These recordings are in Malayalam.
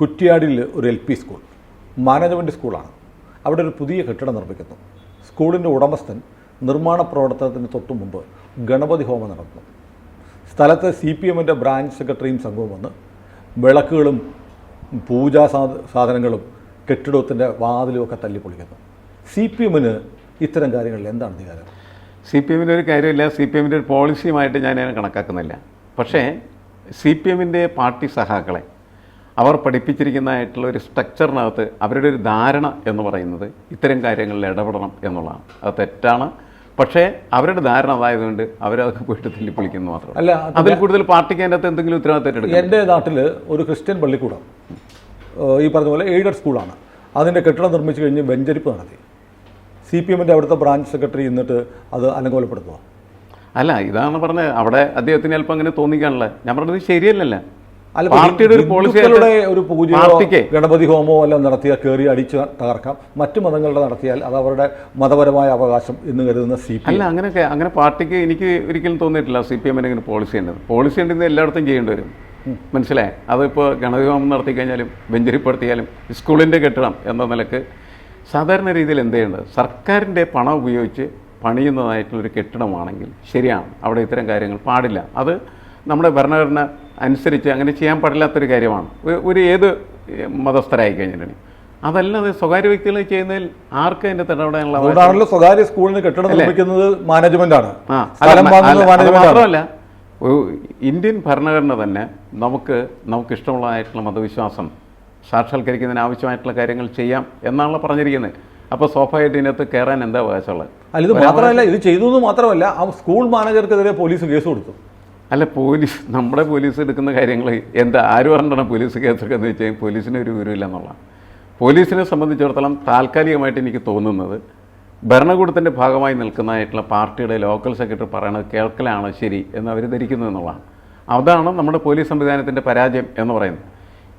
കുറ്റ്യാടിൽ ഒരു എൽ പി സ്കൂൾ മാനേജ്മെന്റ് സ്കൂളാണ്. അവിടെ ഒരു പുതിയ കെട്ടിടം നിർമ്മിക്കുന്നു. സ്കൂളിന്റെ ഉടമസ്ഥൻ നിർമ്മാണ പ്രവർത്തനത്തിന് തൊട്ടു മുമ്പ് ഗണപതി ഹോമം നടത്തുന്നു. സ്ഥലത്ത് സി പി എമ്മിന്റെ ബ്രാഞ്ച് സെക്രട്ടറിയും സംഘവും വന്ന് വിളക്കുകളും പൂജാ സാധ- സാധനങ്ങളും കെട്ടിടത്തിന്റെ വാതിലും ഒക്കെ തല്ലിപ്പൊളിക്കുന്നു. സി പി എമ്മിന് ഇത്തരം കാര്യങ്ങളിൽ എന്താണ് അധികാരം? സി പി എമ്മിന്റെ ഒരു കാര്യമില്ല. സി പി എമ്മിന്റെ ഒരു പോളിസിയുമായിട്ട് ഞാൻ കണക്കാക്കുന്നില്ല. പക്ഷേ സി പി എമ്മിന്റെ പാർട്ടി സഹാക്കളെ അവർ പഠിപ്പിച്ചിരിക്കുന്നതായിട്ടുള്ള ഒരു സ്ട്രക്ചറിനകത്ത് അവരുടെ ഒരു ധാരണ എന്ന് പറയുന്നത് ഇത്തരം കാര്യങ്ങളിൽ ഇടപെടണം എന്നുള്ളതാണ്. അത് തെറ്റാണ്. പക്ഷേ അവരുടെ ധാരണ അതായതുകൊണ്ട് അവരതൊക്കെ പോയിട്ട് തല്ലിപ്പൊളിക്കുന്നു മാത്രം അല്ല അതിൽ കൂടുതൽ പാർട്ടിക്ക് അതിന്റെ അകത്ത് എന്തെങ്കിലും ഉത്തരവാദിത്തം എന്റെ നാട്ടിൽ ഒരു ക്രിസ്ത്യൻ പള്ളിക്കൂടം ഈ പറഞ്ഞ പോലെ എയ്ഡഡ് സ്കൂളാണ്. അതിന്റെ കെട്ടിടം നിർമ്മിച്ചു കഴിഞ്ഞ് വെഞ്ചരിപ്പ് നടത്തി. സി പി എമ്മിന്റെ അവിടുത്തെ ബ്രാഞ്ച് സെക്രട്ടറി എന്നിട്ട് അത് അലങ്കോലപ്പെടുത്തുക. അല്ല ഇതാണ് പറഞ്ഞത്. അവിടെ അദ്ദേഹത്തിന് ചിലപ്പോൾ അങ്ങനെ തോന്നിക്കാണല്ലേ ഞാൻ പറഞ്ഞത് ശരിയല്ലല്ല. പാർട്ടിയുടെ ഒരു ഹിന്ദുക്കളുടെ ഒരു പൂജയോ ഗണപതി ഹോമോ എല്ലാം നടത്തിയാൽ കയറി അടിച്ച് തകർക്കാം. മറ്റു മതങ്ങളുടെ നടത്തിയാൽ അത് അവരുടെ മതപരമായ അവകാശം എന്ന് കരുതുന്ന സി പി അല്ല അങ്ങനെയൊക്കെ അങ്ങനെ പാർട്ടിക്ക് എനിക്ക് ഒരിക്കലും തോന്നിയിട്ടില്ല സി പി എമ്മിന് ഇങ്ങനെ പോളിസി ഉണ്ടെന്ന്. പോളിസി ഉണ്ടെന്ന് എല്ലായിടത്തും ചെയ്യേണ്ടി വരും. മനസ്സിലായി? അതിപ്പോൾ ഗണപതി ഹോമം നടത്തി കഴിഞ്ഞാലും വെഞ്ചരിപ്പെടുത്തിയാലും സ്കൂളിന്റെ കെട്ടിടം എന്ന നിലയ്ക്ക് സാധാരണ രീതിയിൽ എന്ത് ചെയ്യേണ്ടത്? സർക്കാരിന്റെ പണം ഉപയോഗിച്ച് പണിയുന്നതായിട്ടുള്ളൊരു കെട്ടിടമാണെങ്കിൽ ശരിയാണ്. അവിടെ ഇത്തരം കാര്യങ്ങൾ പാടില്ല. അത് നമ്മുടെ ഭരണഘടന അനുസരിച്ച് അങ്ങനെ ചെയ്യാൻ പാടില്ലാത്തൊരു കാര്യമാണ്. ഒരു- ഏത് മതസ്ഥരായി കഴിഞ്ഞിട്ടുണ്ടെങ്കിൽ. അതല്ലാതെ സ്വകാര്യ വ്യക്തികൾ ചെയ്യുന്നതിൽ ആർക്ക് അതിന്റെ ഇടപെടാനുള്ള അവകാശം? സ്വകാര്യ സ്കൂളിന് കെട്ടിടം നിർമ്മിക്കുന്നത് മാനേജ്മെന്റ് ആണ്. മാത്രമല്ല ഇന്ത്യൻ ഭരണഘടന തന്നെ നമുക്ക് നമുക്ക് ഇഷ്ടമുള്ളതായിട്ടുള്ള മതവിശ്വാസം സാക്ഷാത്കരിക്കുന്നതിന് ആവശ്യമായിട്ടുള്ള കാര്യങ്ങൾ ചെയ്യാം എന്നാണല്ലോ പറഞ്ഞിരിക്കുന്നത്. അപ്പോൾ സ്വാഭാവികമായിട്ട് ഇതിനകത്ത് കയറാൻ എന്താ അവകാശമുള്ളത്? അല്ല ഇത് മാത്രമല്ല ഇത് ചെയ്തു എന്ന് മാത്രമല്ല ആ സ്കൂൾ മാനേജർക്കെതിരെ പോലീസ് കേസ് കൊടുത്തു. അല്ല പോലീസ് നമ്മുടെ പോലീസ് എടുക്കുന്ന കാര്യങ്ങൾ എന്താ ആര് പറഞ്ഞിട്ടാണ് പോലീസ് കേസെടുക്കുന്നത് വെച്ച് കഴിഞ്ഞാൽ പോലീസിന് ഒരു വിവരമില്ല എന്നുള്ളതാണ്. പോലീസിനെ സംബന്ധിച്ചിടത്തോളം താൽക്കാലികമായിട്ട് എനിക്ക് തോന്നുന്നത് ഭരണകൂടത്തിന്റെ ഭാഗമായി നിൽക്കുന്നതായിട്ടുള്ള പാർട്ടിയുടെ ലോക്കൽ സെക്രട്ടറി പറയണത് കേൾക്കലാണ് ശരി എന്ന് അവർ ധരിക്കുന്നു എന്നുള്ളതാണ്. അതാണ് നമ്മുടെ പോലീസ് സംവിധാനത്തിന്റെ പരാജയം എന്ന് പറയുന്നത്.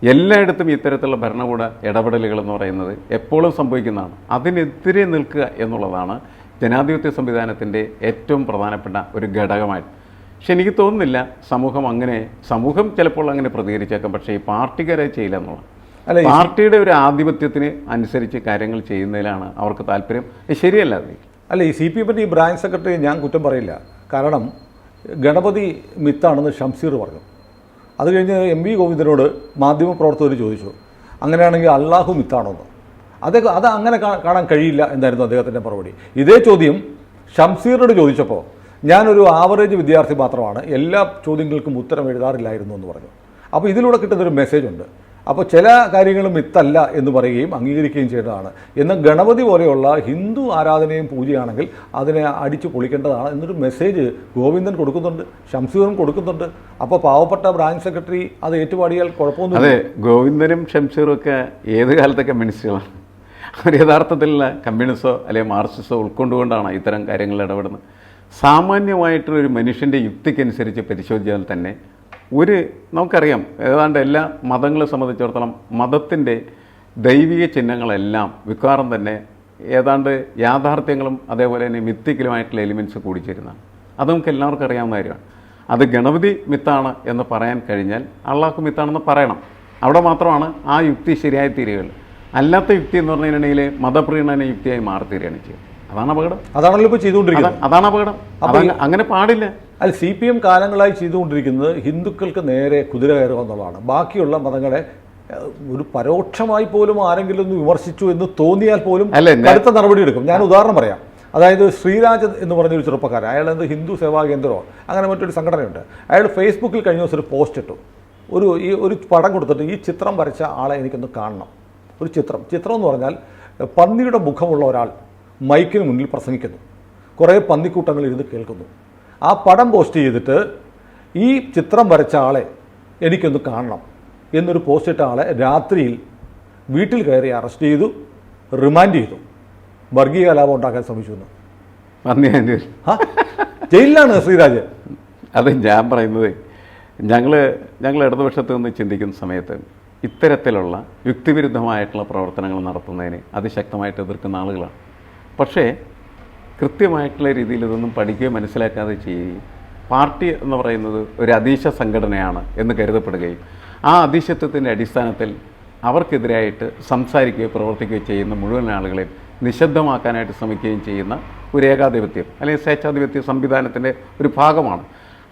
എല്ലായിടത്തും ഇത്തരത്തിലുള്ള ഭരണകൂട ഇടപെടലുകൾ എന്ന് പറയുന്നത് എപ്പോഴും സംഭവിക്കുന്നതാണ്. അതിനെതിരെ നിൽക്കുക എന്നുള്ളതാണ് ജനാധിപത്യ സംവിധാനത്തിന്റെ ഏറ്റവും പ്രധാനപ്പെട്ട ഒരു ഘടകമായിട്ട് പക്ഷെ എനിക്ക് തോന്നുന്നില്ല സമൂഹം അങ്ങനെ സമൂഹം ചിലപ്പോൾ അങ്ങനെ പ്രതികരിച്ചേക്കാം പക്ഷേ ഈ പാർട്ടിക്കാരെ ചെയ്യില്ല എന്നുള്ളതാണ് അല്ല പാർട്ടിയുടെ ഒരു ആധിപത്യത്തിന് അനുസരിച്ച് കാര്യങ്ങൾ ചെയ്യുന്നതിലാണ് അവർക്ക് താല്പര്യം. ശരിയല്ല അത്. അല്ല ഈ സി പി എമ്മിന്റെ ഈ ബ്രാഞ്ച് സെക്രട്ടറി ഞാൻ കുറ്റം പറയില്ല. കാരണം ഗണപതി മിത്താണെന്ന് ഷംസീർ പറഞ്ഞു. അത് കഴിഞ്ഞ് എം വി ഗോവിന്ദനോട് മാധ്യമപ്രവർത്തകർ ചോദിച്ചു അങ്ങനെയാണെങ്കിൽ അള്ളാഹു മിത്താണോന്ന് അദ്ദേഹം അത് അങ്ങനെ കാണാൻ കഴിയില്ല എന്നായിരുന്നു അദ്ദേഹത്തിന്റെ മറുപടി. ഇതേ ചോദ്യം ഷംസീറിനോട് ചോദിച്ചപ്പോൾ ഞാനൊരു ആവറേജ് വിദ്യാർത്ഥി മാത്രമാണ്. എല്ലാ ചോദ്യങ്ങൾക്കും ഉത്തരം എഴുതാറില്ലായിരുന്നു എന്ന് പറഞ്ഞു. അപ്പോൾ ഇതിലൂടെ കിട്ടുന്നൊരു മെസ്സേജ് ഉണ്ട്. അപ്പോൾ ചില കാര്യങ്ങളും മിത്തല്ല എന്ന് പറയുകയും അംഗീകരിക്കുകയും ചെയ്യേണ്ടതാണ് എന്ന ഗണപതി പോലെയുള്ള ഹിന്ദു ആരാധനയും പൂജയാണെങ്കിൽ അതിനെ അടിച്ചു പൊളിക്കേണ്ടതാണ് എന്നൊരു മെസ്സേജ് ഗോവിന്ദൻ കൊടുക്കുന്നുണ്ട് ഷംസീറും കൊടുക്കുന്നുണ്ട്. അപ്പോൾ പാവപ്പെട്ട ബ്രാഞ്ച് സെക്രട്ടറി അത് ഏറ്റുപാടിയാൽ കുഴപ്പമൊന്നും അതെ ഗോവിന്ദനും ഷംസീറും ഒക്കെ ഏത് കാലത്തൊക്കെ കമ്മ്യൂണിസ്റ്റുകളാണ് അവർ യഥാർത്ഥത്തിലുള്ള കമ്മ്യൂണിസോ അല്ലെങ്കിൽ മാർക്സിസ്റ്റോ ഉൾക്കൊണ്ടുകൊണ്ടാണ് ഇത്തരം കാര്യങ്ങളിൽ ഇടപെടുന്നത്. സാമാന്യമായിട്ടുള്ളൊരു മനുഷ്യന്റെ യുക്തിക്കനുസരിച്ച് പരിശോധിച്ചാൽ തന്നെ ഒരു നമുക്കറിയാം ഏതാണ്ട് എല്ലാ മതങ്ങളെ സംബന്ധിച്ചിടത്തോളം മതത്തിന്റെ ദൈവിക ചിഹ്നങ്ങളെല്ലാം വികാരം തന്നെ ഏതാണ്ട് യാഥാർത്ഥ്യങ്ങളും അതേപോലെ തന്നെ മിത്തിക്കലുമായിട്ടുള്ള എലിമെന്റ്സ് കൂടി ചേരുന്നതാണ് അത് നമുക്ക് എല്ലാവർക്കും അറിയാവുന്ന കാര്യമാണ്. അത് ഗണപതി മിത്താണ് എന്ന് പറയാൻ കഴിഞ്ഞാൽ അള്ളാഹ് മിത്താണെന്ന് പറയണം. അവിടെ മാത്രമാണ് ആ യുക്തി ശരിയായി തീരുകയുള്ളൂ. അല്ലാത്ത യുക്തി എന്ന് പറഞ്ഞു കഴിഞ്ഞിട്ടുണ്ടെങ്കിൽ മതപ്രീണന യുക്തിയായി മാറി തീരുകയാണ് ചെയ്യുന്നത് അതാണ് അപകടം. അതാണല്ലോ ഇപ്പോൾ ചെയ്തുകൊണ്ടിരിക്കുന്നത്. അതാണ് അപകടം. അങ്ങനെ പാടില്ല. അല്ല സി പി എം കാലങ്ങളായി ചെയ്തുകൊണ്ടിരിക്കുന്നത് ഹിന്ദുക്കൾക്ക് നേരെ കുതിര കയറുക എന്നുള്ളതാണ് ബാക്കിയുള്ള മതങ്ങളെ ഒരു പരോക്ഷമായി പോലും ആരെങ്കിലും ഒന്ന് വിമർശിച്ചു എന്ന് തോന്നിയാൽ പോലും കടുത്ത നടപടി എടുക്കും. ഞാൻ ഉദാഹരണം പറയാം. അതായത് ശ്രീരാജ് എന്ന് പറഞ്ഞൊരു ചെറുപ്പക്കാരൻ അയാൾ എന്ത് ഹിന്ദു സേവാ കേന്ദ്രമോ അങ്ങനെ മറ്റൊരു സംഘടനയുണ്ട്. അയാൾ ഫേസ്ബുക്കിൽ കഴിഞ്ഞ ദിവസം ഒരു പോസ്റ്റ് ഇട്ടു. ഒരു ഈ ഒരു പടം കൊടുത്തിട്ട് ഈ ചിത്രം വരച്ച ആളെ എനിക്കൊന്ന് കാണണം. ഒരു ചിത്രം. ചിത്രം എന്ന് പറഞ്ഞാൽ പന്നിയുടെ മുഖമുള്ള ഒരാൾ. മൈക്കിന് മുന്നിൽ പ്രസംഗിക്കുന്നു. കുറേ പന്നിക്കൂട്ടങ്ങൾ ഇരുന്ന് കേൾക്കുന്നു. ആ പടം പോസ്റ്റ് ചെയ്തിട്ട് ഈ ചിത്രം വരച്ച ആളെ എനിക്കൊന്ന് കാണണം എന്നൊരു പോസ്റ്റ് ഇട്ട ആളെ രാത്രിയിൽ വീട്ടിൽ കയറി അറസ്റ്റ് ചെയ്തു റിമാൻഡ് ചെയ്തു. വർഗീയ കലാപം ഉണ്ടാക്കാൻ ശ്രമിച്ചു എന്ന് ജയിലിലാണ് ശ്രീരാജ്. അത് ഞാൻ പറയുന്നത് ഞങ്ങൾ ഞങ്ങൾ ഇടതുപക്ഷത്ത് നിന്ന് ചിന്തിക്കുന്ന സമയത്ത് ഇത്തരത്തിലുള്ള യുക്തിവിരുദ്ധമായിട്ടുള്ള പ്രവർത്തനങ്ങൾ നടത്തുന്നതിന് അതിശക്തമായിട്ട് എതിർക്കുന്ന ആളുകളാണ്. പക്ഷേ കൃത്യമായിട്ടുള്ള രീതിയിൽ ഇതൊന്നും പഠിക്കുകയും മനസ്സിലാക്കാതെ ചെയ്യുകയും പാർട്ടി എന്ന് പറയുന്നത് ഒരു അതീശ സംഘടനയാണ് എന്ന് കരുതപ്പെടുകയും ആ അതീശത്വത്തിന്റെ അടിസ്ഥാനത്തിൽ അവർക്കെതിരായിട്ട് സംസാരിക്കുകയോ പ്രവർത്തിക്കുകയോ ചെയ്യുന്ന മുഴുവൻ ആളുകളെയും നിശബ്ദമാക്കാനായിട്ട് ശ്രമിക്കുകയും ചെയ്യുന്ന ഒരു ഏകാധിപത്യം അല്ലെങ്കിൽ സ്വേച്ഛാധിപത്യ സംവിധാനത്തിന്റെ ഒരു ഭാഗമാണ്.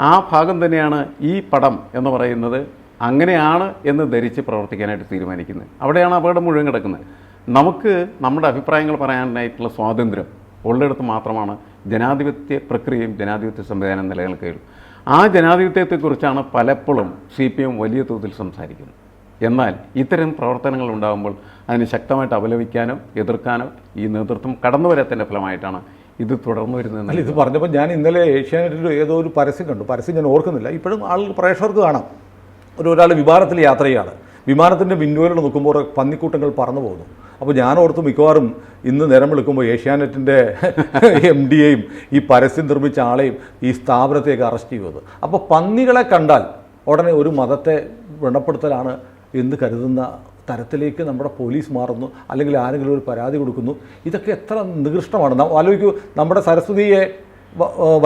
ആ ഭാഗം തന്നെയാണ് ഈ പടം എന്ന് പറയുന്നത് അങ്ങനെയാണ് എന്ന് ധരിച്ച് പ്രവർത്തിക്കാനായിട്ട് തീരുമാനിക്കുന്നത്. അവിടെയാണ് അപകടം മുഴുവൻ കിടക്കുന്നത്. നമുക്ക് നമ്മുടെ അഭിപ്രായങ്ങൾ പറയാനായിട്ടുള്ള സ്വാതന്ത്ര്യം ഉള്ളിടത്ത് മാത്രമാണ് ജനാധിപത്യ പ്രക്രിയയും ജനാധിപത്യ സംവിധാനം നിലനിൽക്കുകയുള്ളൂ. ആ ജനാധിപത്യത്തെക്കുറിച്ചാണ് പലപ്പോഴും സി പി എം വലിയ തോതിൽ സംസാരിക്കുന്നത്. എന്നാൽ ഇത്തരം പ്രവർത്തനങ്ങൾ ഉണ്ടാകുമ്പോൾ അതിന് ശക്തമായിട്ട് അപലപിക്കാനോ എതിർക്കാനോ ഈ നേതൃത്വം കടന്നു വരാത്തതിന്റെ ഫലമായിട്ടാണ് ഇത് തുടർന്നു വരുന്നത് അല്ല ഇത് പറഞ്ഞപ്പോൾ ഞാൻ ഇന്നലെ ഏഷ്യാനെറ്റിൽ ഏതോ ഒരു പരസ്യം കണ്ടു. പരസ്യം ഞാൻ ഓർക്കുന്നില്ല. ഇപ്പോഴും ആളുകൾ പ്രേക്ഷകർക്ക് കാണാം. ഒരു ഒരാൾ വിമാനത്തിൽ യാത്ര ചെയ്യാണ് വിമാനത്തിന്റെ വിൻഡോയിൽ നോക്കുമ്പോൾ പന്നിക്കൂട്ടങ്ങൾ പറന്നു പോകുന്നു. അപ്പോൾ ഞാൻ ഓർത്ത് മിക്കവാറും ഇന്ന് നേരം വിളിക്കുമ്പോൾ ഏഷ്യാനെറ്റിന്റെ എം ഡിയെയും ഈ പരസ്യം നിർമ്മിച്ച ആളെയും ഈ സ്ഥാപനത്തെയൊക്കെ അറസ്റ്റ് ചെയ്യുന്നത്. അപ്പോൾ പന്നികളെ കണ്ടാൽ ഉടനെ ഒരു മതത്തെ വ്രണപ്പെടുത്തലാണ് എന്ന് കരുതുന്ന തരത്തിലേക്ക് നമ്മുടെ പോലീസ് മാറുന്നു അല്ലെങ്കിൽ ആരെങ്കിലും ഒരു പരാതി കൊടുക്കുന്നു. ഇതൊക്കെ എത്ര നികൃഷ്ടമാണ്. ആലോചിക്കൂ നമ്മുടെ സരസ്വതിയെ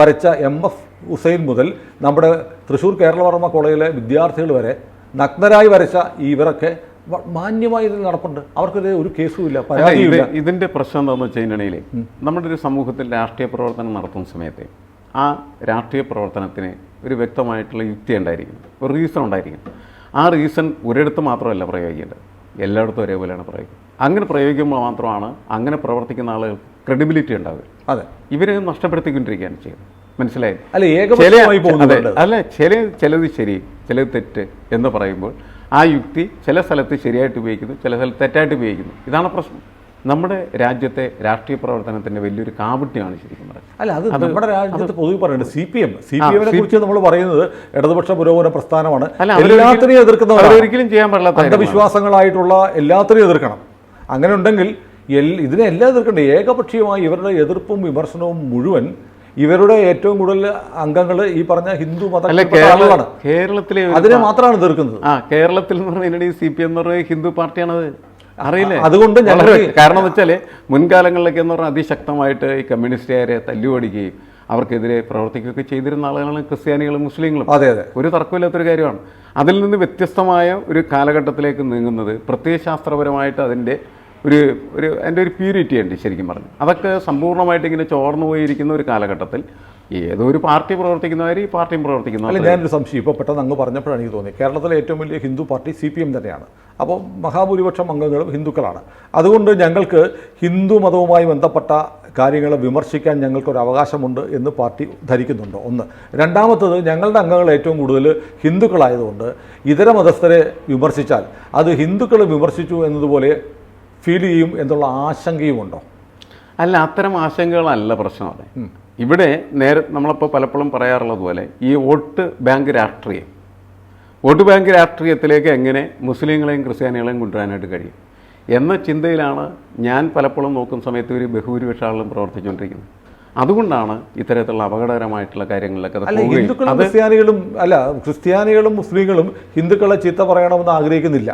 വരച്ച എം എഫ് ഹുസൈൻ മുതൽ നമ്മുടെ തൃശ്ശൂർ കേരളവർമ്മ കോളേജിലെ വിദ്യാർത്ഥികൾ വരെ നഗ്നരായി വരച്ച ഇവരൊക്കെ മാന്യമായി ഇതിൽ നടപ്പുണ്ട്. അവർക്കൊരു ഒരു കേസും ഇല്ല പരാതിയില്ല ഇതിന്റെ പ്രശ്നം എന്താണെന്ന് വെച്ച് കഴിഞ്ഞാൽ നമ്മുടെ ഒരു സമൂഹത്തിൽ രാഷ്ട്രീയ പ്രവർത്തനം നടത്തുന്ന സമയത്ത് ആ രാഷ്ട്രീയ പ്രവർത്തനത്തിന് ഒരു വ്യക്തമായിട്ടുള്ള യുക്തി ഉണ്ടായിരിക്കും ഒരു റീസൺ ഉണ്ടായിരിക്കും ആ റീസൺ ഒരിടത്ത് മാത്രമല്ല പ്രയോഗിക്കേണ്ടത്. എല്ലായിടത്തും ഒരേപോലെയാണ് പ്രയോഗിക്കുന്നത്. അങ്ങനെ പ്രയോഗിക്കുമ്പോൾ മാത്രമാണ് അങ്ങനെ പ്രവർത്തിക്കുന്ന ആളുകൾ ക്രെഡിബിലിറ്റി ഉണ്ടാവുക. അതെ. ഇവരെ നഷ്ടപ്പെടുത്തിക്കൊണ്ടിരിക്കുകയാണ് ചെയ്യുന്നത്. മനസ്സിലായി? അല്ല അല്ല ചില ചിലത് ശരി ചിലത് തെറ്റ് എന്ന് പറയുമ്പോൾ ആ യുക്തി ചില സ്ഥലത്ത് ശരിയായിട്ട് ഉപയോഗിക്കുന്നു ചില സ്ഥലത്ത് തെറ്റായിട്ട് ഉപയോഗിക്കുന്നു. ഇതാണ് പ്രശ്നം. നമ്മുടെ രാജ്യത്തെ രാഷ്ട്രീയ പ്രവർത്തനത്തിന്റെ വലിയൊരു കാപട്യമാണ് ശരിക്കും പറയുന്നത് അല്ല അത് നമ്മുടെ രാജ്യത്ത് പൊതുവെ പറയുന്നത് C P M C P എമ്മിനെ കുറിച്ച് നമ്മൾ പറയുന്നത് ഇടതുപക്ഷ പുരോഗമന പ്രസ്ഥാനമാണ്. എല്ലാത്തിനെയും എതിർക്കുന്ന ഒരിക്കലും ചെയ്യാൻ പാടില്ല. അന്ധവിശ്വാസങ്ങളായിട്ടുള്ള എല്ലാത്തിനെയും എതിർക്കണം. അങ്ങനെ ഉണ്ടെങ്കിൽ എൽ- ഇതിനെ എല്ലാം എതിർക്കണ്ടേ ഏകപക്ഷീയമായി ഇവരുടെ എതിർപ്പും വിമർശനവും മുഴുവൻ ഇവരുടെ ഏറ്റവും കൂടുതൽ അംഗങ്ങൾ ഈ പറഞ്ഞ ഹിന്ദു മത മതത്തിൽപ്പെട്ട കേരളത്തിലെ അതിനെ മാത്രമാണ് തീർക്കുന്നത് ആ കേരളത്തിൽ എന്ന് പറഞ്ഞാൽ സി പി എം എന്ന് പറയുന്നത് ഹിന്ദു പാർട്ടിയാണത്. അറിയില്ലേ? അതുകൊണ്ട് ഞാൻ കാരണം വെച്ചാൽ മുൻകാലങ്ങളിലൊക്കെ എന്ന് പറഞ്ഞാൽ അതിശക്തമായിട്ട് ഈ കമ്മ്യൂണിസ്റ്റുകാരെ തല്ലുപടിക്കുകയും അവർക്കെതിരെ പ്രവർത്തിക്കുകയൊക്കെ ചെയ്തിരുന്ന ആളുകളാണ് ക്രിസ്ത്യാനികളും മുസ്ലിങ്ങളും. അതെ അതെ. ഒരു തർക്കമില്ലാത്തൊരു കാര്യമാണ്. അതിൽ നിന്ന് വ്യത്യസ്തമായ ഒരു കാലഘട്ടത്തിലേക്ക് നീങ്ങുന്നത് പ്രത്യയശാസ്ത്രപരമായിട്ട് അതിന്റെ ഒരു ഒരു അതിന്റെ ഒരു പ്യൂരിറ്റി ഉണ്ട് ശരിക്കും പറഞ്ഞു. അതൊക്കെ സമ്പൂർണമായിട്ട് ഇങ്ങനെ ചോർന്നു പോയിരിക്കുന്ന ഒരു കാലഘട്ടത്തിൽ ഏതോ ഒരു പാർട്ടി പ്രവർത്തിക്കുന്നവർ ഈ പാർട്ടിയും അല്ല ഞാൻ ഞാനൊരു സംശയം. ഇപ്പോൾ പെട്ടെന്ന് അങ്ങ് പറഞ്ഞപ്പോഴാണ് എനിക്ക് തോന്നി കേരളത്തിലെ ഏറ്റവും വലിയ Hindu party C P M തന്നെയാണ്. അപ്പോൾ മഹാഭൂരിപക്ഷം അംഗങ്ങളും ഹിന്ദുക്കളാണ്. അതുകൊണ്ട് ഞങ്ങൾക്ക് ഹിന്ദു മതവുമായി ബന്ധപ്പെട്ട കാര്യങ്ങളെ വിമർശിക്കാൻ ഞങ്ങൾക്കൊരു അവകാശമുണ്ട് എന്ന് പാർട്ടി ധരിക്കുന്നുണ്ട്. ഒന്ന്. രണ്ടാമത്തത് ഞങ്ങളുടെ അംഗങ്ങൾ ഏറ്റവും കൂടുതൽ ഹിന്ദുക്കളായതുകൊണ്ട് ഇതര മതസ്ഥരെ വിമർശിച്ചാൽ അത് ഹിന്ദുക്കൾ വിമർശിച്ചു എന്നതുപോലെ ഫീൽ ചെയ്യും എന്നുള്ള ആശങ്കയും ഉണ്ടോ? അല്ല അത്തരം ആശങ്കകളല്ല പ്രശ്നം അതെ ഇവിടെ നേരെ നമ്മളിപ്പോൾ പലപ്പോഴും പറയാറുള്ളത് പോലെ ഈ വോട്ട് ബാങ്ക് രാഷ്ട്രീയം. വോട്ട് ബാങ്ക് രാഷ്ട്രീയത്തിലേക്ക് എങ്ങനെ മുസ്ലിങ്ങളെയും ക്രിസ്ത്യാനികളെയും കൊണ്ടുവരാനായിട്ട് കഴിയും? എന്ന ചിന്തയിലാണ് ഞാൻ പലപ്പോഴും നോക്കുന്ന സമയത്ത് ഒരു ബഹുഭൂരിപക്ഷ ആളും പ്രവർത്തിച്ചുകൊണ്ടിരിക്കുന്നത്. അതുകൊണ്ടാണ് ഇത്തരത്തിലുള്ള അപകടകരമായിട്ടുള്ള കാര്യങ്ങളിലൊക്കെ ക്രിസ്ത്യാനികളും അല്ല ക്രിസ്ത്യാനികളും മുസ്ലിങ്ങളും ഹിന്ദുക്കളെ ചീത്ത പറയണമെന്ന് ആഗ്രഹിക്കുന്നില്ല.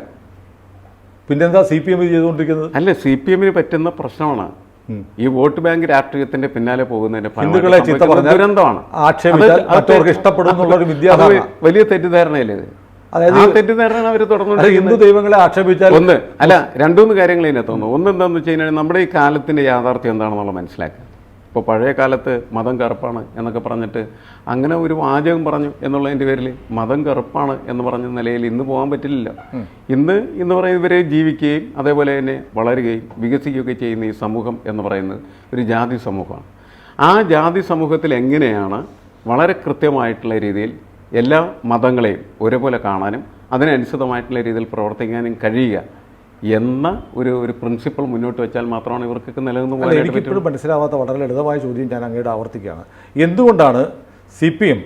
പിന്നെന്താ സി പി എം ചെയ്തുകൊണ്ടിരിക്കുന്നത്? അല്ല സി പി എമ്മിന് പറ്റുന്ന പ്രശ്നമാണ്. ഈ വോട്ട് ബാങ്ക് രാഷ്ട്രീയത്തിന്റെ പിന്നാലെ പോകുന്നതിന്റെ ഹിന്ദുക്കളെ ദുരന്തമാണ്. മറ്റവർക്ക് വലിയ തെറ്റിദ്ധാരണയല്ലേ അതായത് തെറ്റിദ്ധാരണ അവർ അത് തുടർന്നു ഹിന്ദു ദൈവങ്ങളെ ആക്ഷേപിച്ചാൽ ഒന്ന് അല്ല രണ്ടുമൂന്ന് കാര്യങ്ങൾ ഇതിനകത്ത് തോന്നുന്നു ഒന്ന് എന്താണെന്ന് വെച്ച് കഴിഞ്ഞാൽ നമ്മുടെ ഈ കാലത്തിന്റെ യാഥാർത്ഥ്യം എന്താണെന്നുള്ള മനസ്സിലാക്കുക. ഇപ്പോൾ പഴയ കാലത്ത് മതം കറുപ്പാണ് എന്നൊക്കെ പറഞ്ഞിട്ട് അങ്ങനെ ഒരു വാചകം പറഞ്ഞു എന്നുള്ളതിന്റെ പേരിൽ മതം കറുപ്പാണ് എന്ന് പറഞ്ഞ നിലയിൽ ഇന്ന് പോകാൻ പറ്റില്ല ഇന്ന് എന്ന് പറയുന്ന ഇവരെ ജീവിക്കുകയും അതേപോലെ തന്നെ വളരുകയും വികസിക്കുകയൊക്കെ ചെയ്യുന്ന ഈ സമൂഹം എന്ന് പറയുന്നത് ഒരു ജാതി സമൂഹമാണ്. ആ ജാതി സമൂഹത്തിൽ എങ്ങനെയാണ് വളരെ കൃത്യമായിട്ടുള്ള രീതിയിൽ എല്ലാ മതങ്ങളെയും ഒരേപോലെ കാണാനും അതിനനുസൃതമായിട്ടുള്ള രീതിയിൽ പ്രവർത്തിക്കാനും കഴിയുക എന്ന ഒരു ഒരു പ്രിൻസിപ്പിൾ മുന്നോട്ട് വെച്ചാൽ മാത്രമാണ് ഇവർക്കൊക്കെ നിലനിന്ന് പോകുന്നത് പോകാനായിട്ട് എനിക്കിപ്പോഴും മനസ്സിലാവാത്ത വളരെ ലളിതമായ ചോദ്യം ഞാൻ അങ്ങയുടെ ആവർത്തിക്കുകയാണ്. എന്തുകൊണ്ടാണ് സി പി എം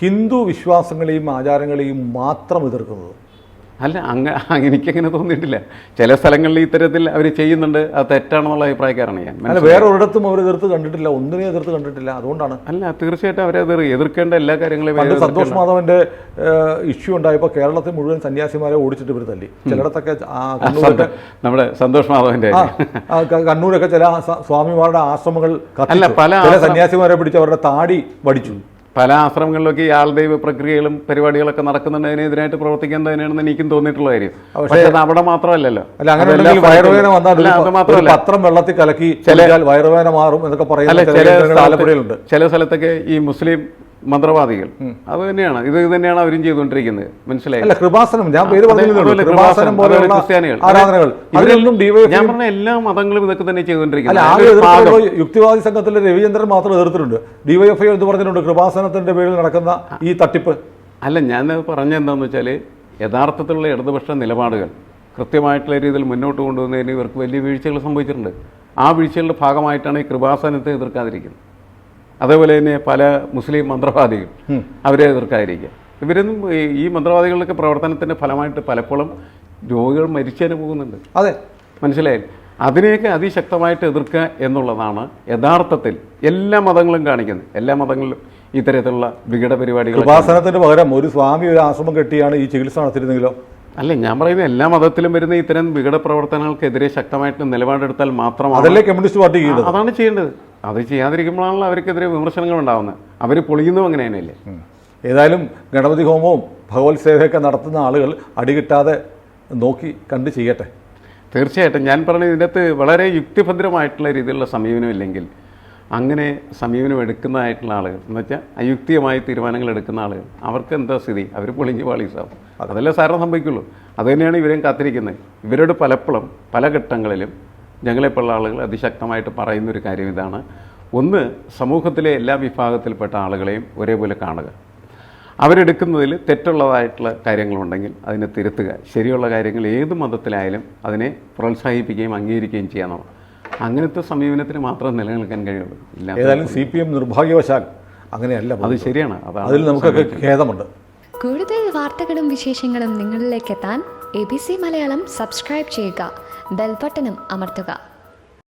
ഹിന്ദു വിശ്വാസങ്ങളെയും ആചാരങ്ങളെയും മാത്രം എതിർക്കുന്നത്? അല്ല അങ്ങ എനിക്കങ്ങനെ തോന്നിയിട്ടില്ല. ചില സ്ഥലങ്ങളിൽ ഇത്തരത്തിൽ അവർ ചെയ്യുന്നുണ്ട്. അത് തെറ്റാണെന്നുള്ള അഭിപ്രായക്കാരാണ് ഞാൻ. അല്ല വേറെ ഒരിടത്തും അവർ എതിർത്ത് കണ്ടിട്ടില്ല. ഒന്നിനെ എതിർത്ത് കണ്ടിട്ടില്ല. അതുകൊണ്ടാണ്. അല്ല തീർച്ചയായിട്ടും അവരെ എതിർ എതിർക്കേണ്ട എല്ലാ കാര്യങ്ങളും സന്തോഷ് മാധവന്റെ ഇഷ്യൂ ഉണ്ടായപ്പോൾ കേരളത്തിൽ മുഴുവൻ സന്യാസിമാരെ ഓടിച്ചിട്ട് ഇവർ തല്ലി. ചിലയിടത്തൊക്കെ കണ്ണൂരൊക്കെ നമ്മുടെ സന്തോഷ് മാധവന്റെ കണ്ണൂരൊക്കെ ചില സ്വാമിമാരുടെ ആശ്രമങ്ങൾ. അല്ല, പല സന്യാസിമാരെ പിടിച്ച് അവരുടെ താടി വടിച്ചു. പല ആശ്രമങ്ങളിലൊക്കെ ഈ ആൾദൈവ പ്രക്രിയകളും പരിപാടികളൊക്കെ നടക്കുന്നുണ്ട് അതിനെതിരായിട്ട് പ്രവർത്തിക്കാൻ തന്നെയാണെന്ന് എനിക്കും തോന്നിയിട്ടുള്ള കാര്യം. പക്ഷേ അത് അവിടെ മാത്രമല്ലല്ലോ. അല്ല അങ്ങനെ വയറുവേദന വന്നാൽ അത് മാത്രമല്ല. പത്രം വെള്ളത്തിൽ കലക്കി ചില വയറുവേദന മാറും എന്നൊക്കെ പറയുന്നത് പറയുന്ന ചില ആലപ്പുഴയിലുണ്ട്. ചില സ്ഥലത്തൊക്കെ ഈ മുസ്ലിം മന്ത്രവാദികൾ. അത് തന്നെയാണ്. ഇത് തന്നെയാണ് അവരും ചെയ്തുകൊണ്ടിരിക്കുന്നത്. മനസ്സിലായി? കൃപാസനം. ഞാൻ പേര് ക്രിസ്ത്യാനികൾ. ആരാധനകൾ. ഞാൻ പറഞ്ഞ എല്ലാ മതങ്ങളും ഇതൊക്കെ തന്നെ ചെയ്തുകൊണ്ടിരിക്കുന്നത്. യുക്തിവാദി സംഘത്തിലെ രവിചന്ദ്രൻ മാത്രം എതിർത്തിട്ടുണ്ട്. ഡിവൈഎഫ്ഐ എന്ന് പറഞ്ഞിട്ടുണ്ട്. കൃപാസനത്തിന്റെ പേരിൽ നടക്കുന്ന ഈ തട്ടിപ്പ്. അല്ല ഞാൻ പറഞ്ഞെന്താന്ന് വെച്ചാൽ യഥാർത്ഥത്തിലുള്ള ഇടതുപക്ഷ നിലപാടുകൾ കൃത്യമായിട്ടുള്ള രീതിയിൽ മുന്നോട്ട് കൊണ്ടുവന്നതിന് ഇവർക്ക് വലിയ വീഴ്ചകൾ സംഭവിച്ചിട്ടുണ്ട്. ആ വീഴ്ചകളുടെ ഭാഗമായിട്ടാണ് ഈ കൃപാസനത്തെ എതിർക്കാതിരിക്കുന്നത്. അതേപോലെ തന്നെ പല മുസ്ലിം മന്ത്രവാദികൾ അവരെ എതിർക്കാതിരിക്കുക. ഇവരൊന്നും ഈ- മന്ത്രവാദികളുടെ പ്രവർത്തനത്തിന്റെ ഫലമായിട്ട് പലപ്പോഴും രോഗികൾ മരിച്ചതിന് പോകുന്നുണ്ട്. അതെ. മനസ്സിലായി? അതിനെയൊക്കെ അതിശക്തമായിട്ട് എതിർക്കുക എന്നുള്ളതാണ് യഥാർത്ഥത്തിൽ എല്ലാ മതങ്ങളും കാണിക്കുന്നത്. എല്ലാ മതങ്ങളിലും ഇത്തരത്തിലുള്ള വികട പരിപാടികൾ ഉപാസനത്തിന് പകരം ഒരു സ്വാമി ഒരു ആശ്രമം കെട്ടിയാണ് ഈ ചികിത്സ നടത്തിയിരുന്നെങ്കിലോ? അല്ല ഞാൻ പറയുന്നത് എല്ലാ മതത്തിലും വരുന്ന ഇത്തരം വികട പ്രവർത്തനങ്ങൾക്കെതിരെ ശക്തമായിട്ട് നിലപാടെടുത്താൽ മാത്രമാണ് അതല്ലേ കമ്മ്യൂണിസ്റ്റ് പാർട്ടി അതാണ് ചെയ്യേണ്ടത്. അത് ചെയ്യാതിരിക്കുമ്പോഴാണല്ലോ അവർക്കെതിരെ വിമർശനങ്ങൾ ഉണ്ടാവുന്നത് അവർ പൊളിയുന്നു അങ്ങനെ തന്നെയല്ലേ. ഏതായാലും ഗണപതി ഹോമവും ഭഗവത് സേവയൊക്കെ നടത്തുന്ന ആളുകൾ അടികിട്ടാതെ നോക്കി കണ്ട് ചെയ്യട്ടെ. തീർച്ചയായിട്ടും. ഞാൻ പറഞ്ഞ ഇതിനകത്ത് വളരെ യുക്തിഭദ്രമായിട്ടുള്ള രീതിയിലുള്ള സമീപനമില്ലെങ്കിൽ അങ്ങനെ സമീപനം എടുക്കുന്നതായിട്ടുള്ള ആളുകൾ എന്ന് വെച്ചാൽ അയുക്തിയമായി തീരുമാനങ്ങൾ എടുക്കുന്ന ആളുകൾ അവർക്ക് എന്താ സ്ഥിതി? അവർ പൊളിഞ്ഞ് പാളീസാവും. അതല്ലേ സാറിന് സംഭവിക്കുള്ളൂ. അതുതന്നെയാണ് ഇവരെയും കാത്തിരിക്കുന്നത്. ഇവരോട് പലപ്പോഴും പല ഘട്ടങ്ങളിലും ഞങ്ങളെപ്പോലുള്ള ആളുകൾ അതിശക്തമായിട്ട് പറയുന്നൊരു കാര്യം ഇതാണ്. ഒന്ന് സമൂഹത്തിലെ എല്ലാ വിഭാഗത്തിൽപ്പെട്ട ആളുകളെയും ഒരേപോലെ കാണുക. അവരെടുക്കുന്നതിൽ തെറ്റുള്ളതായിട്ടുള്ള കാര്യങ്ങളുണ്ടെങ്കിൽ അതിനെ തിരുത്തുക. ശരിയുള്ള കാര്യങ്ങൾ ഏത് മതത്തിലായാലും അതിനെ പ്രോത്സാഹിപ്പിക്കുകയും അംഗീകരിക്കുകയും ചെയ്യണം അങ്ങനത്തെ സമീപനത്തിന് മാത്രം നിലനിൽക്കാൻ കഴിയുള്ളൂ. ഇല്ല ഏതായാലും സി പി എം നിർഭാഗ്യവശാൽ അങ്ങനെയല്ല അത് ശരിയാണ്. അതാണ് അതിൽ നമുക്കൊക്കെ ഖേദമുണ്ട്. കൂടുതൽ വാർത്തകളും വിശേഷങ്ങളും നിങ്ങളിലേക്ക് എത്താൻ A B C Malayalam subscribe ചെയ്യുക. ബെൽബട്ടനും അമർത്തുക